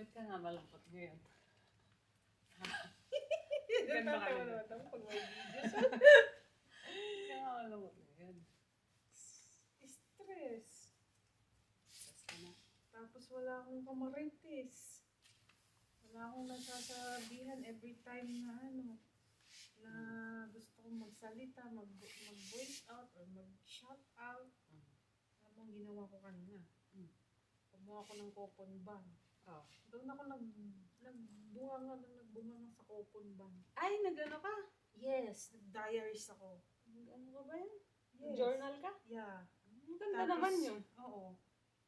Ba't ka nga malungkot ngayon? Ganda Ganda ka ka rin. naman pag may videos. Ba't ka nga malungkot ngayon? Stress. Tapos ka na. Tapos wala akong kamarites. Wala akong nasasabihan every time na ano, na gusto kong magsalita, mag, mag-voice out or mag-shout out. Mm. Alam mo, ginawa ko kanina. Mm. Kumuha ko ng coupon band. Oh. Doon ako nag, nagbunga nga, nagbunga nga sa coupon band. Ay, nag-ano ka? Yes, nag-diaries ako. Nag-ano ka ba yan? Yes. Journal ka? Yeah. Ang ganda Tapos, naman yun. Oo.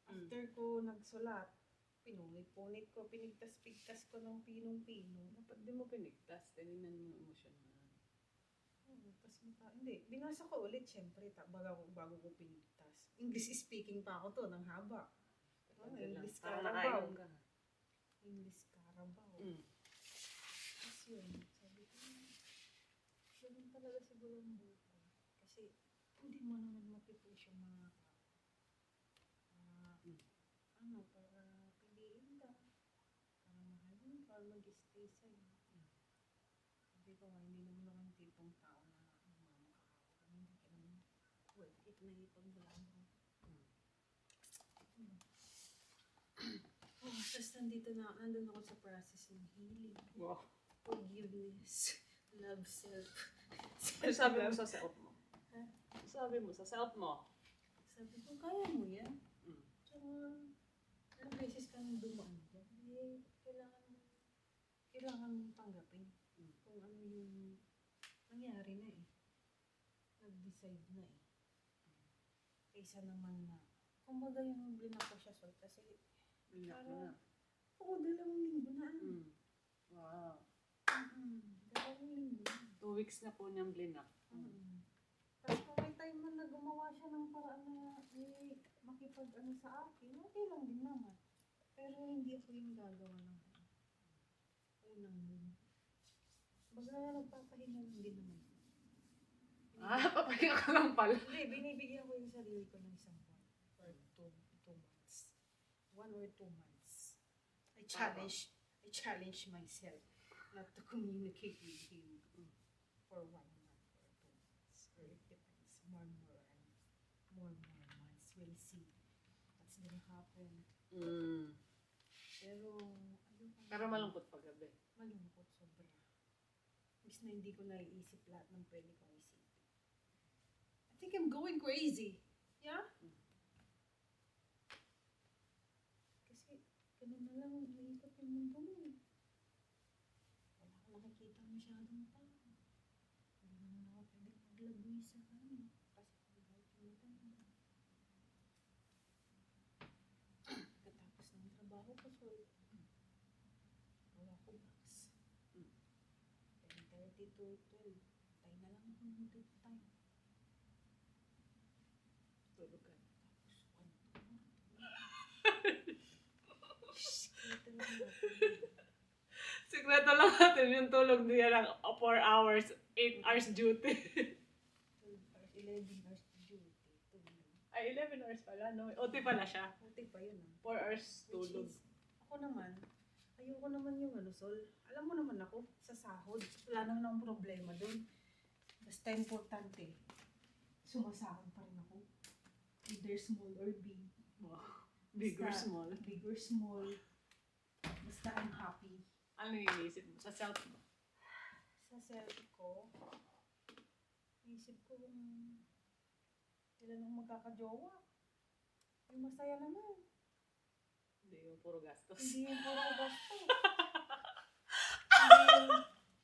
Mm. After ko nagsulat, pinunit-punit ko, pinigtas-pigtas ko ng pinong-pino. Dapat di mo pinigtas. Tinignan mo yung emosyon mo. Oo, tas mata, hindi, binasa ko ulit syempre, ta, bago, bago ko pinigtas. English speaking pa ako to, ng haba. Lang. English Carabao. nakainom ka. English Carabao. Mm. Tapos yun, sabi ko, "Hmm, ganun talaga siguro ang buhay. Kasi, hindi mo naman mapipush yung mga tao. Ah, Mm. ano, para piliin ka, para mahalin ka, or mag-stay sa'yo. Mm. Sabi ko nga, hindi naman ako yung tipong tao na nagmamakaawa ka, hindi ka naman worth it na ipaglaro. Mm. Hmm. Tapos nandito na, nandun ako sa process ng healing, Wow. forgiveness, love self. Ano sabi mo sa self mo? Ha? Ano sabi mo sa self mo? Sabi ko, kaya mo yan. Mm. Tsaka, ilang beses ka nang dumaan dyan, eh, kailangan kailangan mong tanggapin Mm. kung ano yung nangyari na eh. Nag-decide na eh. Kaysa naman na, kumbaga yung blinak ko siya sol kasi, na. Oo, dalawang linggo na. Mm. Wow. Mm, dalawang linggo. Two weeks na po niyang blinak. Mm. Mm. Tapos kung may time man na gumawa siya ng paraan na eh, makipag ano sa akin, okay lang din naman. Pero hindi ako yung gagawa ng unang move. Baga nagpapahinga lang din naman. Ah, papahinga ka lang pala. Hindi, binibigyan ko yung sarili ko ng isang buwan. Or two, two months. One or two months. I challenge, I challenge myself not to communicate with him for one month or two months. Or it depends. More, more, and more, more months. We'll see what's gonna happen. Mm. Pero, na- Pero malungkot pag gabi. Malungkot sobra. Miss na hindi ko naiisip lahat ng pwede kong isipin. I think I'm going crazy. Yeah? Mm. Kasi, ganun na lang ang umiikot yung mundo mo. Wala akong nakikita masyadong tao. Hindi naman ako pwedeng maglagay sa kanya. Kasi kahit yung matanda. Katapos ng trabaho ko, so, gawa ko box. Mm. 10.30 to 12. Tayo na lang ako ng time. Tulog ka. Tapos, one, two, one, two. Shhh, kaya talaga natin. Sikreto lang natin yung tulog niya lang 4 hours, 8 hours duty. 12 hours, 11 hours duty. Ay, 11 hours pala, no? OT pala siya. Puti pa yun ah. 4 hours tulog. is, ako naman, ayoko naman yung ano, Sol. Alam mo naman ako, sa sahod, wala naman akong problema doon. Basta importante, sumasahod pa rin ako. Either small or big. Wow. Big or small. Big or small. Basta I'm happy. Ano yung iniisip mo? Sa self mo? Sa self ko, isip ko kung ilan ang magkakajowa. Yung masaya naman. Hindi yung puro gastos. Hindi yung puro gasto. hindi, yung,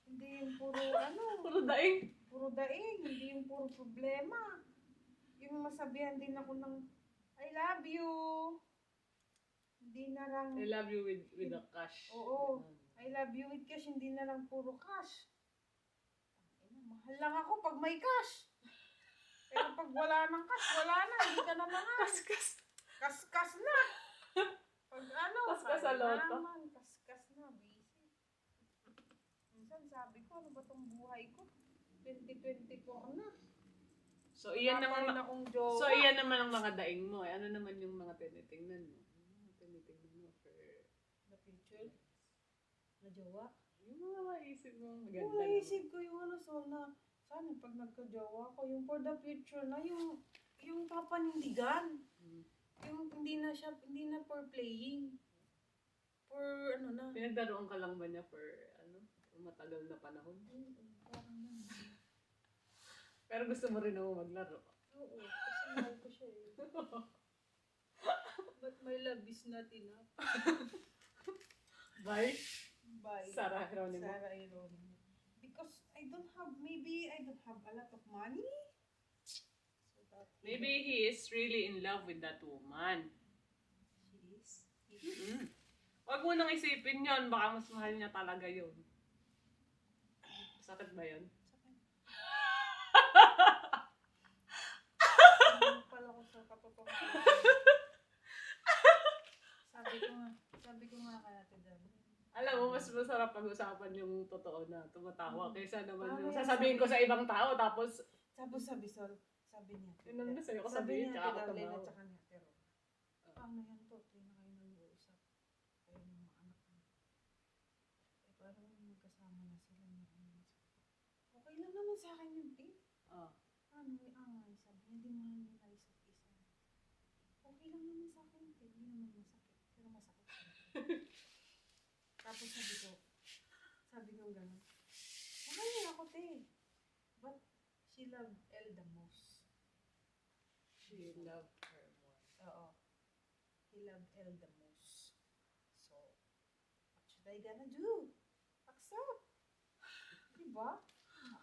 hindi yung puro ano, Puro daing. puro daing. Hindi yung puro problema. Yung masabihan din ako ng, I love you. Hindi na lang, I love you with with the cash. Oo. Ganun. I love you with cash, hindi na lang puro cash. Tangina, mahal lang ako pag may cash. Pero pag wala ng cash, wala na. Hindi ka na mahal. Kaskas. Kaskas na. Pag ano, Kaskas sa loto. naman, kaskas na, busy. Minsan sabi ko, ano ba tong buhay ko? 2024 na. So, iyan naman, rin akong jowa. so, iyan naman ang mga daing mo. Eh. Ano naman yung mga tinitingnan mo? Ano tinitingnan mo for The future, Na jowa? Yung mga maisip mo, maganda naisip ko yung ano, Sol, na sana pag nagka-jowa ko, yung for the future na, yung, yung papanindigan. Mm. Yung hindi na siya, hindi na for playing. For ano na. Pinagdaroon ka lang ba niya for, ano, matagal na panahon? Oo, parang. Pero gusto mo rin ako maglaro. Oo, kasi mahal ko siya eh. But my love is not enough. Bye, Bye. Sarah Geronimo. Sarah Geronimo. Because I don't have, maybe I don't have a lot of money. So that Maybe he is really in love with that woman. she is. Mm. Huwag mo nang isipin yon baka mas mahal niya talaga yun. Sakit ba yun? Ano pala ko sa katotohanan. sabi ko nga, sabi ko nga kaya Ate Dami. Alam mo, mas masarap pag-usapan yung totoo na tumatawa Mm. kaysa naman yung sasabihin ko sa ibang tao tapos Tapos sabi Sol, sabi niya. Yun ang ko sabi sabihin, niya, tsaka ako tumawa. at saka niya, pero, paano yan to? Tayo na kayo nag-uusap. Kayo ng mga anak mo. Eh, parang magkasama na sila na ano. Okay lang naman sa akin yun, eh. ah, Ano, may angay. Sabi niya, hindi mahal nila isa't isa. Okay lang naman sa akin, eh. Hindi naman masakit. Pero masakit. Tapos sabi ko, sabi ko gano'n, okay lang ako, te. But she loved Elle the most. she loved her more. Oo. He loved Elle the most. So, what should I gonna do? Accept. Diba?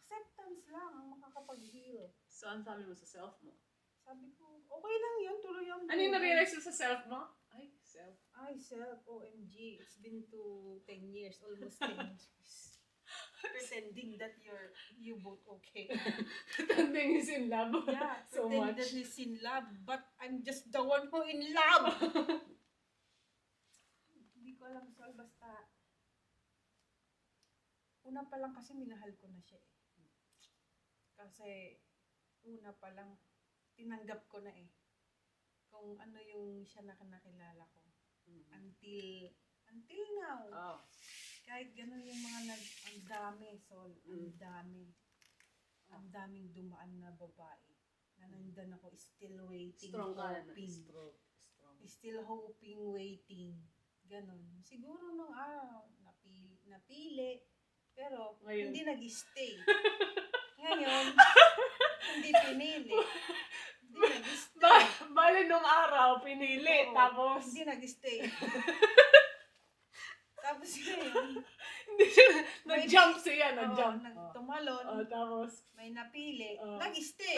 Acceptance lang ang makakapag-heal. So, ang sabi mo sa self mo? Sabi ko, okay lang yun, tuloy ang Ano yung na-realize mo sa self mo? Ay, self. Ay, self, OMG. It's been to 10 years, almost 10 years. Pretending that you're, you both okay. Pretending is in love. Yeah, so pretend much. that he's in love, but I'm just the one who in love. Hindi ko alam, Sol, basta una pa lang kasi minahal ko na siya eh. Kasi una pa lang tinanggap ko na eh. Kung ano yung siya na nakilala ko. Mm. Until, until now. Oh. Kahit ganun yung mga nag, ang dami, Sol, ang Mm. dami. Ang daming dumaan na babae. Na nandun ako, still waiting, Strong ka na. hoping. Strong. Strong. Still hoping, waiting. Ganon. Siguro nung araw, napili, napili pero Ngayon. hindi nag-stay. Ngayon, hindi pinili. Bali nung araw, pinili. Oo, tapos, Hindi nag-stay. Tapos ngayon, hindi siya, nag-jump siya, oo, nag-jump. nag- Oh. tumalon, Oh, tapos, may napili, Oo. nag-stay.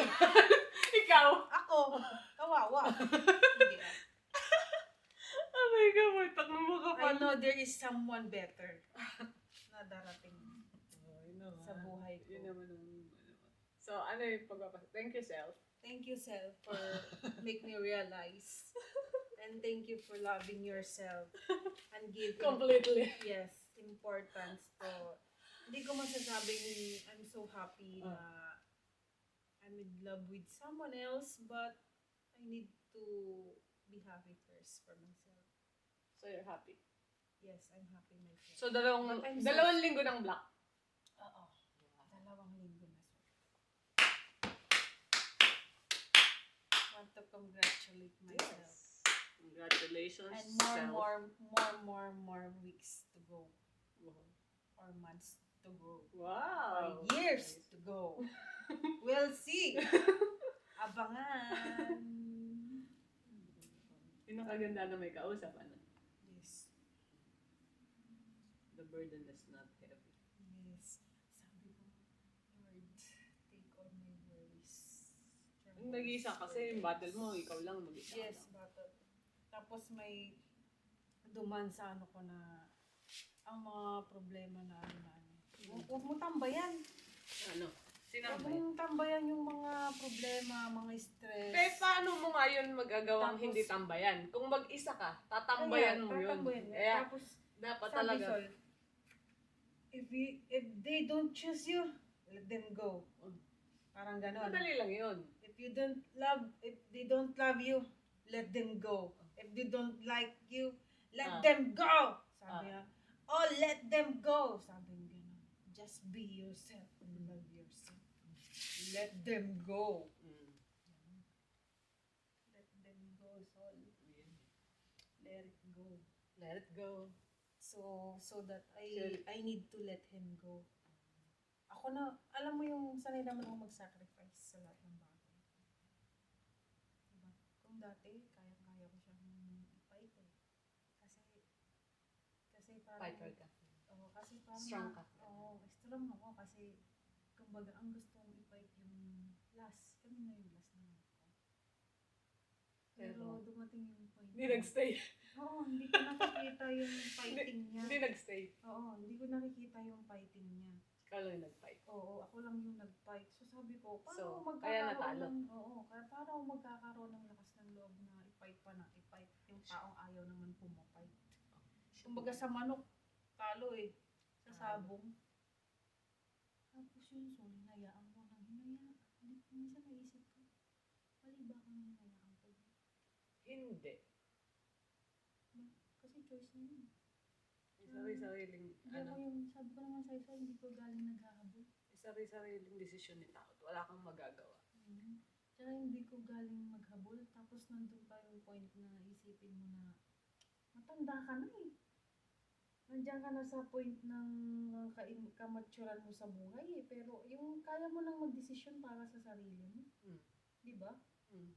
ikaw, Ako, kawawa. Hindi ah. oh my God, may takbo mo ka I know there is someone better na darating Oh, yun sa buhay ko. Yun naman ang. So, ano yung pagpapas... Thank you, self. Thank you, self, for make me realize. And thank you for loving yourself and giving Completely. yes, importance to hindi ko masasabing I'm so happy Ah. na I'm in love with someone else but I need to be happy first for myself. So, you're happy. Yes, I'm happy myself. So, dalawang, But I'm so- dalawang linggo ng black. Oo. Dalawang linggo na so. Want to congratulate myself. Congratulations, And more, self. more, more, more, more weeks to go. Wow. Or months to go. Wow. Or years to go. we'll see. Abangan. Yun ang kaganda na may kausap, ano? Yes. The burden is not heavy. Yes. Sabi ko, Lord, take all my worries. Yung nag-iisa kasi, yung battle mo, ikaw lang mag-isa. Yes, battle. Tapos may duman sa ano ko na ang mga problema na ano na ano. Huwag- Huwag mo tambayan. Ano? Huwag Sinambay. mong tambayan yung mga problema, mga stress. Kaya paano mo nga yun magagawang Tapos- hindi tambayan? Kung mag-isa ka, tatambayan mo yun. tatambayan mo. Kaya Tapos, dapat sabi talaga. Sol, if, you, if they don't choose you, let them go. Parang ganon. Madali lang yun. If you don't love, if they don't love you, let them go. If they don't like you, let Ah. them go. Sabi Ah. niya, Oh, let them go! Sabi niya gano'n. Just be yourself and love yourself. Let them go. Mm. Let them go, Sol. Let it go. Let it go. So, so that I Sure. I need to let him go. Ako na, alam mo yung sanay naman ako mag-sacrifice sa lahat ng bagay. Dati, kaya-kaya ko siyang i-fight eh. Kasi, kasi parang... Fighter ka. Oo, kasi parang... Strong ka. Oo, strong ako kasi, kumbaga, ang gusto kong i-fight yung last. Kami na yung last na ako. Pero, Pero, dumating yung point. Hindi na- nagstay. Oo, hindi ko nakikita yung fighting niya. Hindi nagstay. Oo, hindi ko nakikita yung fighting niya. Ikaw lang yung nag-fight. Oo, ako lang yung nag-fight. So sabi ko, paano So, kaya magkakaroon natalo. ng, oo, kaya paano ako magkakaroon ng lakas ng loob na i-fight pa na i-fight yung taong ayaw naman pumafight. Kumbaga sa manok, talo eh. Sa sabong. Tapos yun, so, hinayaan ko nang hinayaan. Hindi, minsan naisip ko, mali ba ako nang hinayaan ko? Hindi. Kasi choice niya yun. Sari-sariling, ako ano, yung, sabi ko naman sa isa, hindi ko galing naghahabol. sari-sariling desisyon ni tao. Wala kang magagawa. Mm. Tsaka hindi ko galing maghabol. Tapos nandun pa yung point na isipin mo na matanda ka na eh. Nandiyan ka na sa point ng ka- kamatsuran mo sa buhay eh. Pero yung kaya mo nang magdesisyon para sa sarili mo. Mm. Di ba? Mm.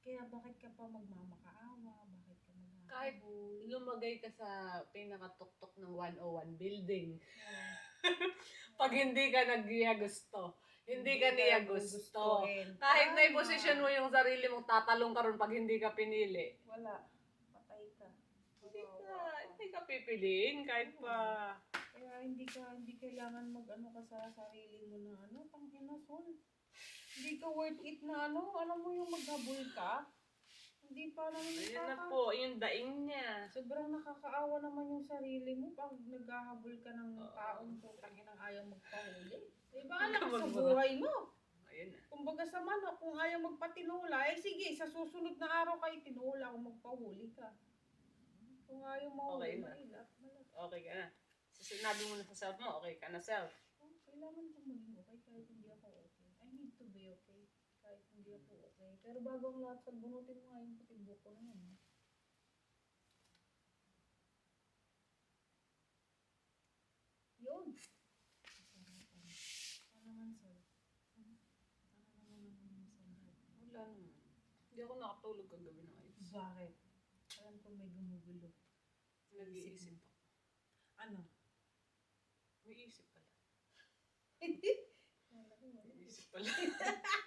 Kaya bakit ka pa magmamakaawa? Bakit ka Kahit? Lumagay ka sa pinakatuktok ng 101 building. Pag hindi ka nagdiya gusto. Hindi ka niya gusto. gustuhin. Kahit na Tama. posisyon mo yung sarili mo, tatalong ka ron pag hindi ka pinili. Wala. Patay ka. Hindi ka, hindi ka pipiliin kahit pa. Kaya hindi ka hindi kailangan mag-ano ka sa sarili mo na ano, tangina sol. Hindi ka worth it na ano, alam mo yung maghabol ka. Hindi pa naman yung Ayun na po, yung daing niya. Sobrang nakakaawa naman yung sarili mo pag naghahabol ka ng Oo. taong to, tanginang ayaw magpahuli. Eh, bahala ka sa buhay mo. Ayun na. Kumbaga sa manok, kung ayaw magpatinula, eh sige, sa susunod na araw kayo tinula kung magpahuli ka. Kung ayaw Okay mahuli, na. mahilap, malap. Okay ka na. So, sinabi mo na sa self mo, okay ka na self. Oh, kailangan kong maging okay kahit hindi ako okay. I need to be okay kahit hindi ako okay. Pero bago ang lahat, bunutin mo nga yung puting buko na yan. eh. Yun. Ano naman, sir? Ano naman ang masarap? Wala naman. Hindi ako nakatulog kagabi ng ayos. Bakit? Alam ko may gumugulo. Nag-iisip ako. Ano? May isip pala. May isip pala.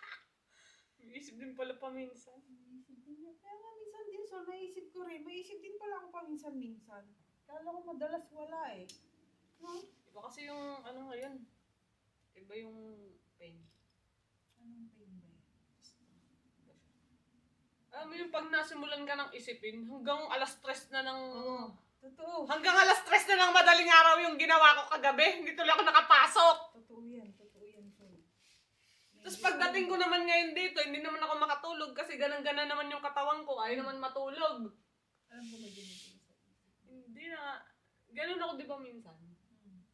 May din pala paminsan. Naisip din niya. Kaya nga minsan din, so naisip ko rin. Maisip din pala ako paminsan-minsan. Kala ko madalas wala eh. No? Iba kasi yung ano ngayon. Iba yung pain. Anong pain ba yan? Alam mo yung pag nasimulan ka ng isipin, hanggang alas stress na ng... Oo. Totoo. Hanggang alas stress na ng madaling araw yung ginawa ko kagabi. Hindi tuloy ako nakapasok. Totoo yan. Totoo. Tapos pagdating ko naman ngayon dito, hindi naman ako makatulog kasi ganang-gana naman yung katawan ko. Ayaw naman matulog. Alam ko sa isip. Hindi na. Ganun ako di ba minsan? Hmm.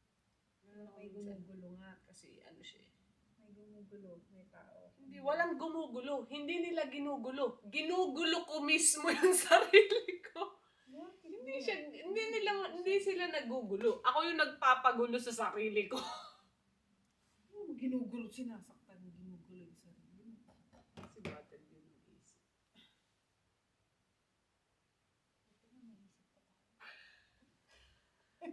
Ganun ako May gumugulo nga. Kasi ano siya eh. May gumugulo. May tao. Hindi, walang gumugulo. Hindi nila ginugulo. Ginugulo ko mismo yung sarili ko. Hindi siya, hindi nila, hindi sila nagugulo. Ako yung nagpapagulo sa sarili ko. Ano mo ginugulo? Sinasaktan mo ginugulo yung sarili mo. Kasi battle yun ang isip. Ito na naisip pa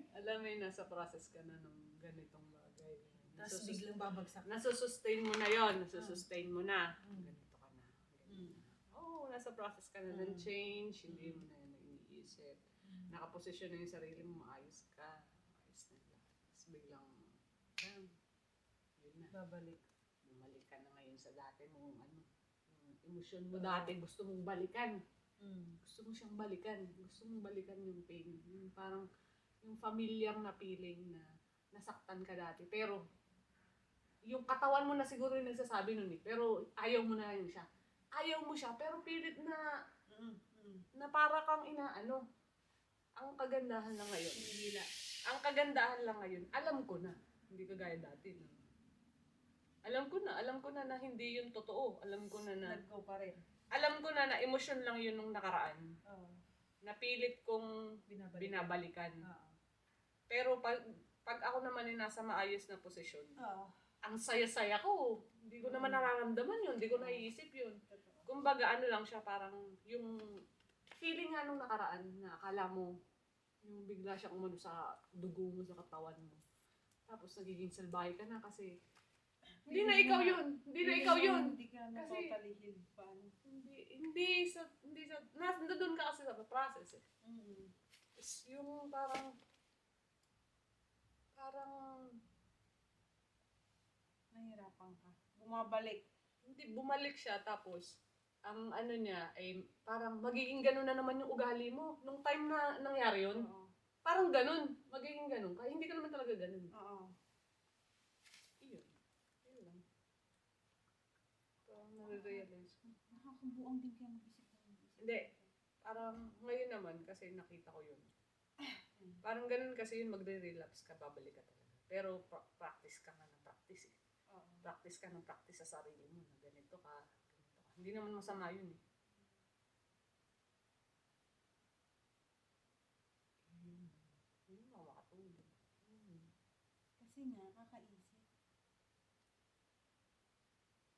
tayo. Alam mo yun, nasa process ka na ng ganitong bagay. Tapos Nasusus- biglang babagsak. nasusustain mo na yon nasusustain mo na. Mm. Ganito ka na. Mm. Oo, nasa process ka na ng Mm. change. Hindi Mm. mo na yun iniisip. Hmm. Nakaposisyon na yung sarili mo, maayos ka. Maayos na lahat. Tapos biglang, bam, yun na. Babalik. Bumalik ka na ngayon sa dati mong ano, yung emosyon mo dati, gusto mong balikan. Mm. Gusto mo siyang balikan. Gusto mong balikan yung pain. Yung parang, yung familiar na feeling na nasaktan ka dati. Pero, yung katawan mo na siguro yung nagsasabi nun eh. Pero ayaw mo na yun siya. Ayaw mo siya, pero pilit na, na para kang inaano. Ang kagandahan na ngayon, Hinihila. Ang kagandahan lang ngayon, alam ko na. Hindi kagaya dati na. Alam ko na, alam ko na na hindi yun totoo. Alam ko na na, Nag-go pa rin. alam ko na na emosyon lang yun nung nakaraan. Oo. Napilit kong Binabalik. binabalikan. Oo. Pero pag, pag ako naman ay nasa maayos na posisyon, Oo. ang saya-saya ko. Hindi ko naman nararamdaman yun. Hindi ko naiisip yun. Kumbaga, ano lang siya, parang yung feeling nga nung nakaraan na akala mo, yung bigla siya umano sa dugo mo, sa katawan mo. Tapos nagiging salbahe ka na kasi hindi na ikaw yun. Hindi na ikaw yun. Hindi ka na Kasi- totally healed pa. Hindi, hindi sa, hindi sa, nasa doon ka kasi sa process eh. Mm. Is yung parang, parang, Nahirapan ka. Bumabalik. hindi, bumalik siya tapos, ang ano niya ay parang magiging ganun na naman yung ugali mo. Nung time na nangyari yun, Oo. parang ganun. Magiging ganun. Kaya hindi ka naman talaga ganun. Oo. Iyon. Iyon lang. Parang nare-realize ko. Nakakabuang din kaya mag-isip ng mag-isip. Hindi. Parang ngayon naman kasi nakita ko yun. Parang ganun kasi yun magre-relapse ka, babalik ka talaga. Pero pra- practice ka nga ng practice eh. Oo. Practice ka ng practice sa sarili mo na ganito ka, ganito ka. Hindi naman masama yun eh. Yun. Yun ako makatulog. Yun. Kasi nga, kakaisip.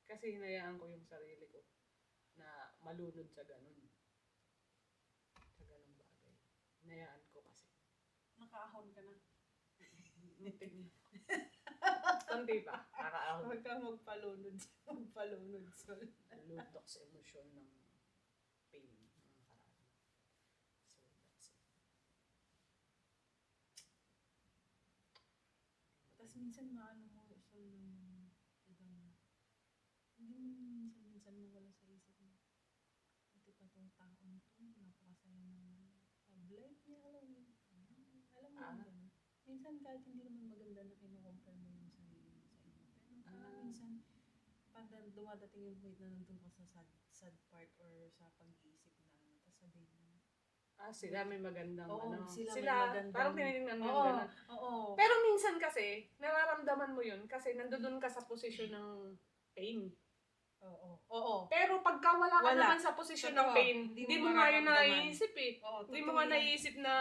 Kasi hinayaan ko yung sarili ko na malunod sa ganun. Sa ganung bagay. Hinayaan ko kasi. Nakaahon ka na. Muntik na. Konti pa. Nakaahon. Huwag kang magpalunod. Magpalunod, Sol. Lutok sa emosyon ng pain ng nakaraan. So, that's it. Tapos minsan maano mo, Sol, yung ibang, hindi mo minsan, minsan mawala sa isip mo. Ito pa tong taon to, napakasaya ng love life niya. Alam mo Ah. Minsan kahit hindi naman maganda na kinocompare mo yung sarili mo sa iba. Pero Ah. minsan, pag dumadating yung point na nandun ka sa sad, sad part or sa pag-iisip na tapos sabihin mo, Ah, sila may magandang Oo, ano. sila Sila, may magandang- parang tinitingnan mo yung oo, ganun. oo, Pero minsan kasi, nararamdaman mo yun kasi nandoon ka sa posisyon ng pain. oo, oo, Pero pagka wala ka Wala. naman sa posisyon ng pain, Hindi mo mo nga yun naiisip eh. oo, Hindi mo nga naiisip na,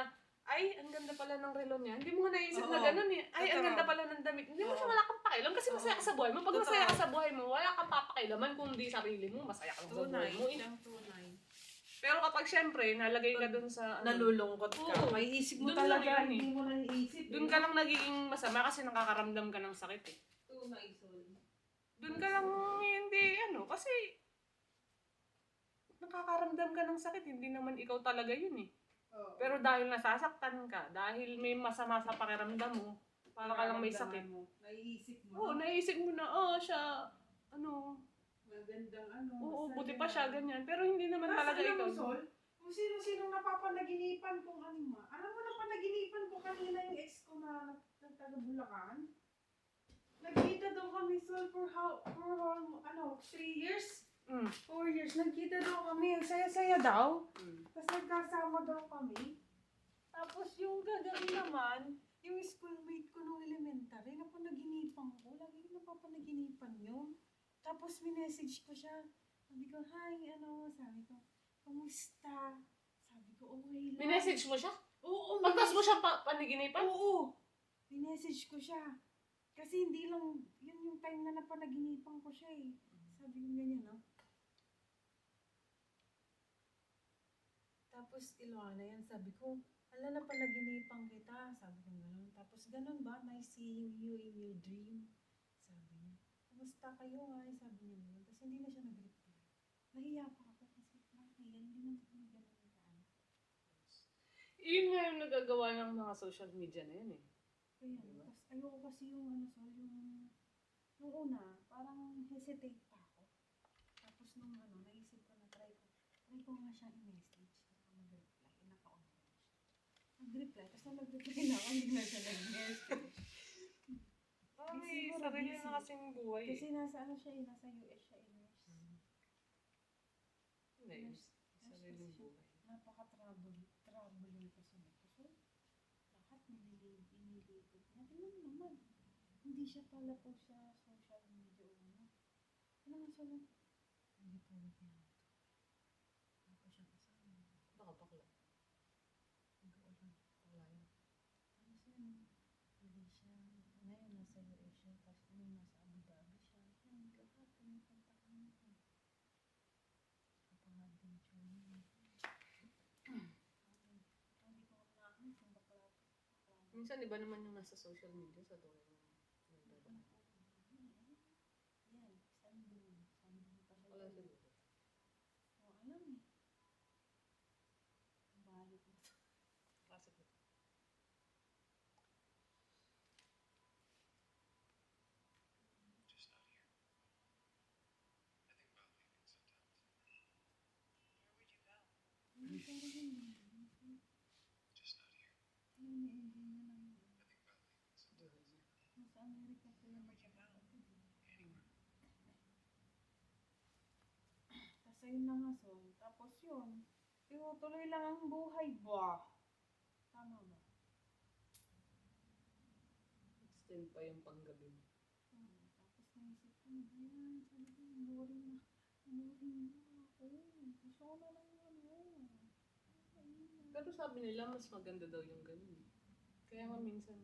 ay, ang ganda pala ng relo niya. Hindi mo nga naiisip na Oo. ganun eh. Ay, ang Totoo. ganda pala ng damit. Hindi mo Oo. siya wala kang pakialam kasi masaya ka sa buhay mo. Pag Totoo. masaya ka sa buhay mo, wala kang papakailaman kung di sarili mo. Masaya ka lang sa buhay mo. eh. siyang tunay. Pero kapag syempre, nalagay ka dun sa... ano, Nalulungkot ka. Oo. May isip mo Dun talaga, lang yun eh. hindi mo naiisip. Doon ka lang nagiging masama kasi nakakaramdam ka ng sakit eh. Tunay, Sol. Doon ka lang hindi ano kasi nakakaramdam ka ng sakit, hindi naman ikaw talaga yun eh. Oo. Pero dahil nasasaktan ka, dahil may masama sa pakiramdam mo, para ka lang may sakit. Mo. Naiisip mo. Oo, naisip mo na, oh, siya, ano, Magandang ano. oo, buti pa siya, ganyan. Pero hindi naman talaga ikaw. mo, Sol, kung sino-sino napapanaginipan kong ano ma. Alam mo, napanaginipan ko kanina yung ex ko na ng taga Bulacan. Nagkita daw kami, Sol, for how, for how, ano, three years? Mm. Four years. Nagkita daw kami. Ang saya-saya daw. Mm. Tapos nagkasama daw kami. Tapos yung gagabi naman, yung schoolmate ko nung elementary, napanaginipan ko. Lagi ko napapanaginipan yun. Tapos minessage ko siya. Sabi ko, hi, ano, sabi ko, kamusta? Sabi ko, okay lang. Minessage mo siya? Oo, Pagtas mo siya pa paniginipan? Oo. Minessage ko siya. Kasi hindi lang, yun yung time na napanaginipan ko siya eh. Sabi ko ganyan, no? Tapos Ilocana yan, sabi ko, ala na panaginipan kita. Sabi ko gano'n. Tapos ganun ba? Nice seeing you in your dream. Sabi niya. Kumusta kayo nga? Sabi niya gano'n. Tapos hindi na siya nag-reply. Nahiya pa ako kasi nakakaya. Hindi naman kami gano'n kaan. Yun nga yung nagagawa ng mga social media na yun eh. Kaya, Diba? tapos ayoko kasi yung ano, so yung, nung una, parang hesitate pa ako. Tapos nung ano, naisip ko na try ko, try ko nga siya i-message, baka mag-reply, eh, naka-online siya. Nag-reply, tapos nung nag-reply na ako, hindi na siya nag-message. Ay, Siguro sarili busy. na kasing buhay eh. Kasi nasa ano siya eh, nasa US siya eh, nurse. Hindi, Nurse, sariling nurse kasi buhay. Napaka-trouble, troubling kasi nito. So, lahat nililive in Hindi siya pala po siya social media o ano. Ano nga siya lang? Hindi po niya to. Ano po siya kasama? Baka bakla. Hindi ko alam. Bakla yun. Tapos yun, hindi siya, ngayon nasa US siya, tapos nung nasa Abu Dhabi siya, yun, lahat pumupunta kami ko. Kapangad din siya bakla. Minsan iba naman yung nasa social media sa tuloy ng nagdadaan. Yan, sandun. Sandun pa siya. Wala dun. siguro. O, alam eh. Balik na to. Classic na. Just not here. I think about leaving sometimes. Where would you go? Ano pero yun eh. Just not here. Ano ni-enjoy niya lang yun. I think about leaving sometimes. Nasa Would you go? Anywhere. Tapos ayun na nga son. Tapos yun. Tinutuloy lang ang buhay ba? Tama ba? Extend pa yung panggabi mo. Hmm. Tapos naisip ko, ayan, sabi ko, boring na. Boring na ako. Gusto ko na lang ano. Pero sabi nila, mas maganda daw yung ganun. Kaya nga minsan,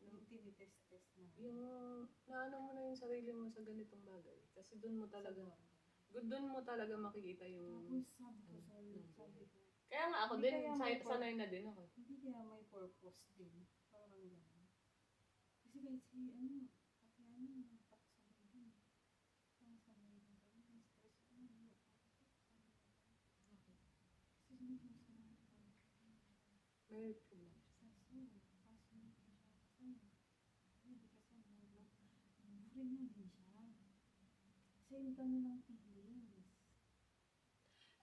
Yung tinitest-test na. yung naano mo na yung sarili mo sa ganitong bagay. Kasi doon mo talaga, doon mo talaga makikita yung... Tapos sabi ko sa sabi ko, Kaya nga ako Hindi din, kaya sa- may por- sanay na din ako. hindi kaya may purpose din. Parang gano'n. Kasi kahit si, ano, pati ano, napakasabay din. Parang sabay din kami. Stress. Kasi ko sa May. stress yun. Kasi hindi ko siya kasama. Hindi kasi ano, boring na din siya. Same kami ng feelings.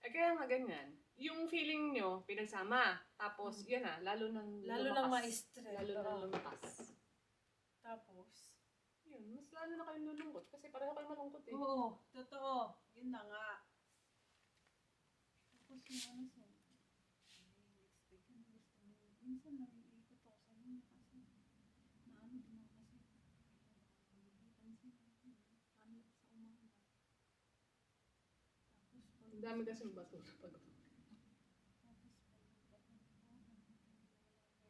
Eh kaya nga ganyan. Yung feeling nyo, pinagsama. Tapos, yan na, lalo nang. Lalo lumakas. ma-stress. Lalo nang Oo. lumakas. Tapos, Yun, mas lalo na kayong lulungkot. Kasi pareho kayo malungkot eh. Oo, totoo. Yun na nga. Tapos yung ano expect ko na gusto niya. Minsan nag-iikot ako sa inyo kasi naano din ako kasi nakakalimutan siya. Paano sa umaga. Tapos pag Ang dami kasing bato sa pag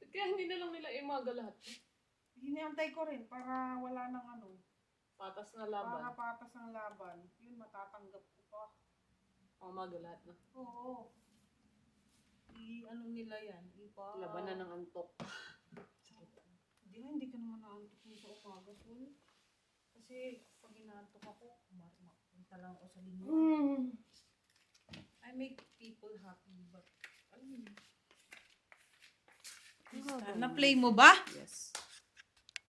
Kaya hindi na lang nila imaga lahat. Hiniantay ko rin para wala nang ano. Patas na Para laban. patas ang laban. Yun, matatanggap ko pa. Umaga lahat na. Oo. I, ano nila yan? Ipa. Labanan ng antok. Hindi nga, hindi ka naman naantok mo sa umaga. Kasi pag inaantok ako, punta lang ako sa linya. Mm. I make people happy, but... Yun? Ah, Na-play mo ba? Yes.